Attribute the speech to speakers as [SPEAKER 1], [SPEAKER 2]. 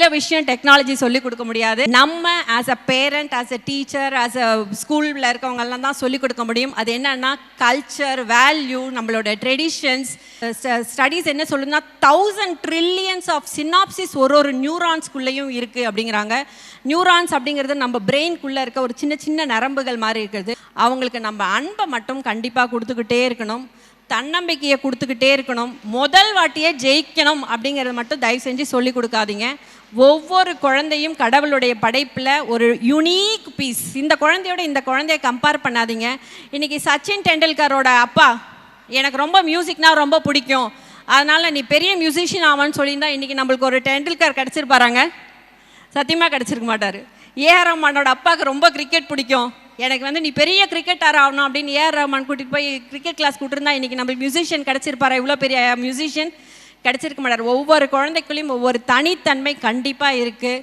[SPEAKER 1] சில விஷயம் டெக்னாலஜி சொல்லி கொடுக்க முடியாது. நம்ம as a parent as a teacher as a ஸ்கூலில் இருக்கவங்கெல்லாம் தான் சொல்லி கொடுக்க முடியும். அது என்னன்னா கல்ச்சர் வேல்யூ நம்மளோட ட்ரெடிஷன்ஸ் ஸ்டடீஸ் என்ன சொல்லுதுன்னா தௌசண்ட் ட்ரில்லியன்ஸ் ஆஃப் சினாப்சிஸ் ஒரு ஒரு நியூரான்ஸ்குள்ளேயும் இருக்குது அப்படிங்கிறாங்க. நியூரான்ஸ் அப்படிங்கிறது நம்ம பிரெயின்குள்ளே இருக்க ஒரு சின்ன சின்ன நரம்புகள் மாதிரி இருக்கிறது அவங்களுக்கு நம்ம அன்பை மட்டும் கண்டிப்பாக கொடுத்துக்கிட்டே இருக்கணும். தன்னம்பிக்கையை கொடுத்துக்கிட்டே இருக்கணும். முதல் வாட்டியே ஜெயிக்கணும் அப்படிங்கிறத மட்டும் தயவு செஞ்சு சொல்லி கொடுக்காதீங்க. ஒவ்வொரு குழந்தையும் கடவுளுடைய படைப்பில் ஒரு யுனீக் பீஸ் இந்த குழந்தையோட இந்த குழந்தைய கம்பேர் பண்ணாதீங்க. இன்னைக்கு சச்சின் டெண்டுல்கரோட அப்பா எனக்கு ரொம்ப மியூசிக்னால் ரொம்ப பிடிக்கும். அதனால் நீ பெரிய மியூசிஷியன் ஆவான்னு சொல்லியிருந்தா இன்றைக்கி நம்மளுக்கு ஒரு டெண்டுல்கர் கிடச்சிருப்பாராங்க? சத்தியமாக கிடச்சிருக்க மாட்டார். ஏஆர் ரஹ்மானோட அப்பாவுக்கு ரொம்ப கிரிக்கெட் பிடிக்கும். எனக்கு வந்து நீ பெரிய கிரிக்கெட்டர் ஆகணும் அப்படின்னு ஏஆர் ரஹ்மான் கூட்டிகிட்டு போய் கிரிக்கெட் கிளாஸ் கூட்டிருந்தா இன்றைக்கி நம்மளுக்கு மியூசிஷியன் கிடச்சிருப்பாரு? இவ்வளோ பெரிய மியூசிஷியன் கிடச்சிருக்க மாட்டார். ஒவ்வொரு குழந்தைக்குள்ளேயும் ஒவ்வொரு தனித்தன்மை கண்டிப்பாக இருக்குது